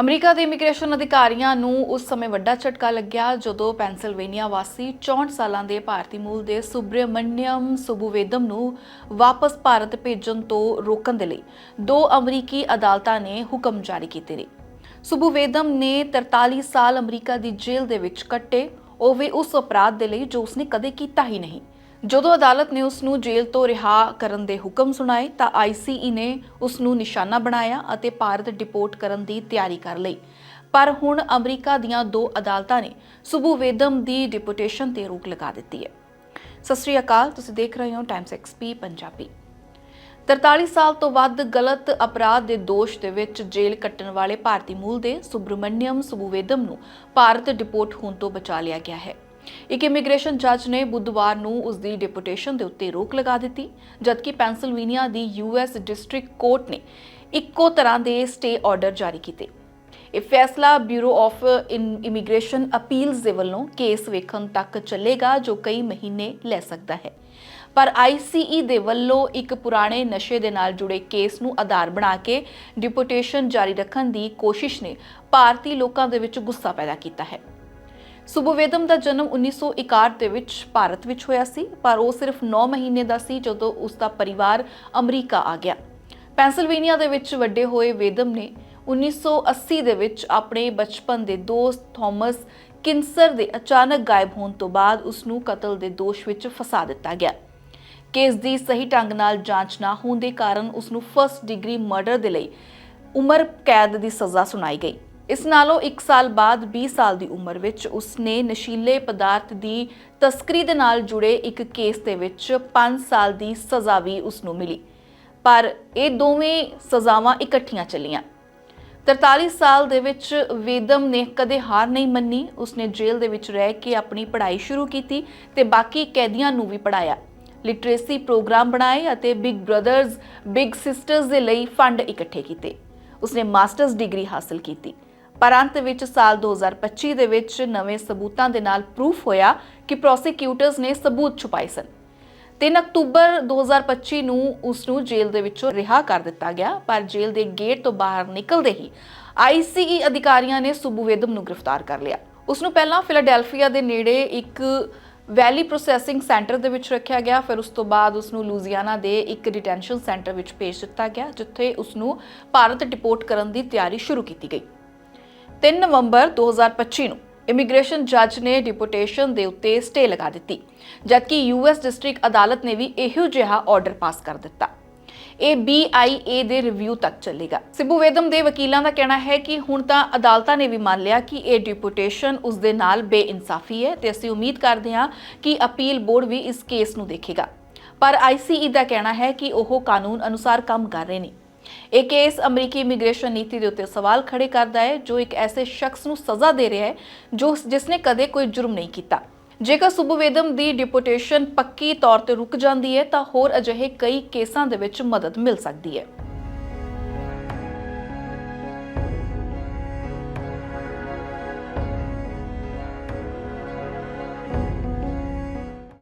America ਦੇ immigration ਅਧਿਕਾਰੀਆਂ ਨੂੰ ਉਸ ਸਮੇਂ ਵੱਡਾ ਝਟਕਾ ਲੱਗਿਆ ਜਦੋਂ ਪੈਂਸਿਲਵੇਨੀਆ ਵਾਸੀ 64 ਸਾਲਾਂ ਦੇ ਭਾਰਤੀ ਮੂਲ ਦੇ ਸੁਬਰਮਨਿਅਮ ਸੁਬੂਵੇਦਮ ਨੂੰ ਵਾਪਸ ਭਾਰਤ ਭੇਜਣ ਤੋਂ ਰੋਕਣ ਦੇ ਲਈ ਦੋ ਅਮਰੀਕੀ ਅਦਾਲਤਾਂ ਨੇ ਹੁਕਮ ਜਾਰੀ ਕੀਤੇ ਨੇ। ਸੁਬੂਵੇਦਮ ਨੇ 43 ਸਾਲ ਅਮਰੀਕਾ ਦੀ ਜੇਲ੍ਹ ਦੇ ਵਿੱਚ ਕੱਟੇ, ਉਹ ਵੀ ਉਸ ਅਪਰਾਧ ਦੇ ਲਈ ਜੋ ਉਸਨੇ ਕਦੇ ਕੀਤਾ ਹੀ ਨਹੀਂ। ਜਦੋਂ ਅਦਾਲਤ ਨੇ ਉਸ ਨੂੰ ਜੇਲ੍ਹ ਤੋਂ ਰਿਹਾ ਕਰਨ ਦੇ ਹੁਕਮ ਸੁਣਾਏ ਤਾਂ ਆਈਸੀਈ ਨੇ ਉਸ ਨੂੰ ਨਿਸ਼ਾਨਾ ਬਣਾਇਆ ਅਤੇ ਭਾਰਤ ਡਿਪੋਰਟ ਕਰਨ ਦੀ ਤਿਆਰੀ ਕਰ ਲਈ। ਪਰ ਹੁਣ ਅਮਰੀਕਾ ਦੀਆਂ ਦੋ ਅਦਾਲਤਾਂ ਨੇ ਸੁਬੂਵੇਦਮ ਦੀ ਡਿਪੋਟੇਸ਼ਨ ਤੇ ਰੋਕ ਲਗਾ ਦਿੱਤੀ ਹੈ। ਸਤਿ ਸ੍ਰੀ ਅਕਾਲ, ਤੁਸੀਂ ਦੇਖ ਰਹੇ ਹੋ ਟਾਈਮਸ ਐਕਸਪੀ ਪੰਜਾਬੀ। 43 ਸਾਲ ਤੋਂ ਵੱਧ ਗਲਤ ਅਪਰਾਧ ਦੇ ਦੋਸ਼ ਦੇ ਵਿੱਚ ਜੇਲ੍ਹ ਕੱਟਣ ਵਾਲੇ ਭਾਰਤੀ ਮੂਲ ਦੇ ਸੁਬਰਮਨਿਅਮ ਸੁਬੂਵੇਦਮ ਨੂੰ ਭਾਰਤ ਡਿਪੋਰਟ ਹੋਣ ਤੋਂ ਬਚਾ ਲਿਆ ਗਿਆ ਹੈ। ਇੱਕ ਇਮੀਗ੍ਰੇਸ਼ਨ ਜੱਜ ਨੇ ਬੁੱਧਵਾਰ ਨੂੰ ਉਸ ਦੀ ਡਿਪੋਰਟੇਸ਼ਨ ਦੇ ਉੱਤੇ ਰੋਕ ਲਗਾ ਦਿੱਤੀ, ਜਦਕਿ ਪੈਂਸਿਲਵੇਨੀਆ ਦੀ ਯੂਐਸ ਡਿਸਟ੍ਰਿਕਟ ਕੋਰਟ ਨੇ ਇੱਕੋ ਤਰ੍ਹਾਂ ਦੇ ਸਟੇ ਆਰਡਰ ਜਾਰੀ ਕੀਤੇ। ਇਹ ਫੈਸਲਾ ਬਿਊਰੋ ਆਫ ਇਮੀਗ੍ਰੇਸ਼ਨ ਅਪੀਲਸ ਦੇ ਵੱਲੋਂ ਕੇਸ ਵੇਖਣ ਤੱਕ ਚੱਲੇਗਾ, ਜੋ ਕਈ ਮਹੀਨੇ ਲੈ ਸਕਦਾ ਹੈ। ਪਰ ਆਈਸੀਈ ਦੇ ਵੱਲੋਂ ਇੱਕ ਪੁਰਾਣੇ ਨਸ਼ੇ ਦੇ ਨਾਲ ਜੁੜੇ ਕੇਸ ਨੂੰ ਆਧਾਰ ਬਣਾ ਕੇ ਡਿਪੋਰਟੇਸ਼ਨ ਜਾਰੀ ਰੱਖਣ ਦੀ ਕੋਸ਼ਿਸ਼ ਨੇ ਭਾਰਤੀ ਲੋਕਾਂ ਦੇ ਵਿੱਚ ਗੁੱਸਾ ਪੈਦਾ ਕੀਤਾ ਹੈ। ਸੁਬਵੇਦਮ ਦਾ ਜਨਮ 1961 ਦੇ ਵਿੱਚ ਭਾਰਤ ਵਿੱਚ ਹੋਇਆ ਸੀ, ਪਰ ਉਹ ਸਿਰਫ 9 ਮਹੀਨੇ ਦਾ ਸੀ ਜਦੋਂ ਉਸ ਦਾ ਪਰਿਵਾਰ ਅਮਰੀਕਾ ਆ ਗਿਆ। ਪੈਂਸਿਲਵੇਨੀਆ ਦੇ ਵਿੱਚ ਵੱਡੇ ਹੋਏ ਵੇਦਮ ਨੇ 1980 ਦੇ ਵਿੱਚ ਆਪਣੇ ਬਚਪਨ ਦੇ ਦੋਸਤ ਥਾਮਸ ਕਿੰਸਰ ਦੇ ਅਚਾਨਕ ਗਾਇਬ ਹੋਣ ਤੋਂ ਬਾਅਦ ਉਸ ਨੂੰ ਕਤਲ ਦੇ ਦੋਸ਼ ਵਿੱਚ ਫਸਾ ਦਿੱਤਾ ਗਿਆ। ਕੇਸ ਦੀ ਸਹੀ ਢੰਗ ਨਾਲ ਜਾਂਚ ਨਾ ਹੋਣ ਦੇ ਕਾਰਨ ਉਸ ਨੂੰ ਫਰਸਟ ਡਿਗਰੀ ਮਰਡਰ ਦੇ ਲਈ ਉਮਰ ਕੈਦ ਦੀ ਸਜ਼ਾ ਸੁਣਾਈ ਗਈ। ਇਸ ਨਾਲੋਂ 1 ਸਾਲ ਬਾਅਦ 20 ਸਾਲ ਦੀ ਉਮਰ ਵਿੱਚ ਉਸਨੇ ਨਸ਼ੀਲੇ ਪਦਾਰਥ ਦੀ ਤਸਕਰੀ ਦੇ ਨਾਲ ਜੁੜੇ ਇੱਕ ਕੇਸ ਦੇ ਵਿੱਚ 5 ਸਾਲ ਦੀ ਸਜ਼ਾ ਵੀ ਉਸ ਨੂੰ ਮਿਲੀ। ਪਰ ਇਹ ਦੋਵੇਂ ਸਜ਼ਾਵਾਂ ਇਕੱਠੀਆਂ ਚੱਲੀਆਂ। 43 ਸਾਲ ਦੇ ਵਿੱਚ ਵੇਦਮ ਨੇ ਕਦੇ ਹਾਰ ਨਹੀਂ ਮੰਨੀ। ਉਸਨੇ ਜੇਲ੍ਹ ਦੇ ਵਿੱਚ ਰਹਿ ਕੇ ਆਪਣੀ ਪੜ੍ਹਾਈ ਸ਼ੁਰੂ ਕੀਤੀ ਤੇ ਬਾਕੀ ਕੈਦੀਆਂ ਨੂੰ ਵੀ ਪੜਾਇਆ ਲਿਟਰੇਸੀ ਪ੍ਰੋਗਰਾਮ ਬਣਾਏ ਅਤੇ ਬਿਗ ਬ੍ਰਦਰਜ਼ ਬਿਗ ਸਿਸਟਰਸ ਦੇ ਲਈ ਫੰਡ ਇਕੱਠੇ ਕੀਤੇ। ਉਸਨੇ ਮਾਸਟਰਸ ਡਿਗਰੀ ਹਾਸਲ ਕੀਤੀ। ਪਰ ਅੰਤ ਵਿੱਚ ਸਾਲ 2025 ਦੇ ਵਿੱਚ ਨਵੇਂ ਸਬੂਤਾਂ ਦੇ ਨਾਲ ਪ੍ਰੂਫ ਹੋਇਆ ਕਿ ਪ੍ਰੋਸੀਕਿਊਟਰਸ ਨੇ ਸਬੂਤ ਛੁਪਾਏ ਸਨ। 3 ਅਕਤੂਬਰ 2025 ਨੂੰ ਉਸ ਨੂੰ ਜੇਲ੍ਹ ਦੇ ਵਿੱਚੋਂ ਰਿਹਾ ਕਰ ਦਿੱਤਾ ਗਿਆ, ਪਰ ਜੇਲ੍ਹ ਦੇ ਗੇਟ ਤੋਂ ਬਾਹਰ ਨਿਕਲਦੇ ਹੀ ਆਈਸੀਈ ਅਧਿਕਾਰੀਆਂ ਨੇ ਸੁਬੂਵੇਦਮ ਨੂੰ ਗ੍ਰਿਫਤਾਰ ਕਰ ਲਿਆ। ਉਸ ਨੂੰ ਪਹਿਲਾਂ ਫਿਲਾਡੈਲਫੀਆ ਦੇ ਨੇੜੇ ਇੱਕ ਵੈਲੀ ਪ੍ਰੋਸੈਸਿੰਗ ਸੈਂਟਰ ਦੇ ਵਿੱਚ ਰੱਖਿਆ ਗਿਆ, ਫਿਰ ਉਸ ਤੋਂ ਬਾਅਦ ਉਸ ਨੂੰ ਲੂਜ਼ੀਆਨਾ ਦੇ ਇੱਕ ਡਿਟੈਂਸ਼ਨ ਸੈਂਟਰ ਵਿੱਚ ਭੇਜ ਦਿੱਤਾ ਗਿਆ, ਜਿੱਥੇ ਉਸ ਨੂੰ ਭਾਰਤ ਡਿਪੋਰਟ ਕਰਨ ਦੀ ਤਿਆਰੀ ਸ਼ੁਰੂ ਕੀਤੀ ਗਈ। 3 ਨਵੰਬਰ 2025 ਨੂੰ ਇਮੀਗ੍ਰੇਸ਼ਨ ਜੱਜ ਨੇ ਡਿਪੋਰਟੇਸ਼ਨ ਦੇ ਉੱਤੇ ਸਟੇ ਲਗਾ ਦਿੱਤੀ, ਜਦਕਿ ਯੂਐਸ ਡਿਸਟ੍ਰਿਕਟ ਅਦਾਲਤ ਨੇ ਵੀ ਇਹੋ ਜਿਹਾ ਆਰਡਰ ਪਾਸ ਕਰ ਦਿੱਤਾ। ਇਹ BIA ਦੇ ਰਿਵਿਊ ਤੱਕ ਚੱਲੇਗਾ। ਸਿਬੂ ਵੇਦਮ ਦੇ ਵਕੀਲਾਂ ਦਾ ਕਹਿਣਾ ਹੈ ਕਿ ਹੁਣ ਤਾਂ ਅਦਾਲਤਾਂ ਨੇ ਵੀ ਮੰਨ ਲਿਆ ਕਿ ਇਹ ਡਿਪੋਰਟੇਸ਼ਨ ਉਸ ਦੇ ਨਾਲ ਬੇਇਨਸਾਫੀ ਹੈ ਤੇ ਅਸੀਂ ਉਮੀਦ ਕਰਦੇ ਹਾਂ ਕਿ ਅਪੀਲ ਬੋਰਡ ਵੀ ਇਸ ਕੇਸ ਨੂੰ ਦੇਖੇਗਾ। ਪਰ ICE ਦਾ ਕਹਿਣਾ ਹੈ ਕਿ ਉਹ ਕਾਨੂੰਨ ਅਨੁਸਾਰ ਕੰਮ ਕਰ ਰਹੇ ਨੇ। ਇਹ ਕੇਸ ਅਮਰੀਕੀ ਇਮੀਗ੍ਰੇਸ਼ਨ ਨੀਤੀ ਦੇ ਉੱਤੇ ਸਵਾਲ ਖੜੇ ਕਰਦਾ ਹੈ, ਜੋ ਇੱਕ ਐਸੇ ਸ਼ਖਸ ਨੂੰ ਸਜ਼ਾ ਦੇ ਰਿਹਾ ਹੈ, ਜੋ ਜਿਸਨੇ ਕਦੇ ਕੋਈ ਜੁਰਮ ਨਹੀਂ ਕੀਤਾ। ਜੇਕਰ ਸੁਬਵੇਦਮ ਦੀ ਡਿਪੋਰਟੇਸ਼ਨ ਪੱਕੀ ਤੌਰ ਤੇ ਰੁਕ ਜਾਂਦੀ ਹੈ, ਤਾਂ ਹੋਰ ਅਜਿਹੇ ਕਈ ਕੇਸਾਂ ਦੇ ਵਿੱਚ ਮਦਦ ਮਿਲ ਸਕਦੀ ਹੈ।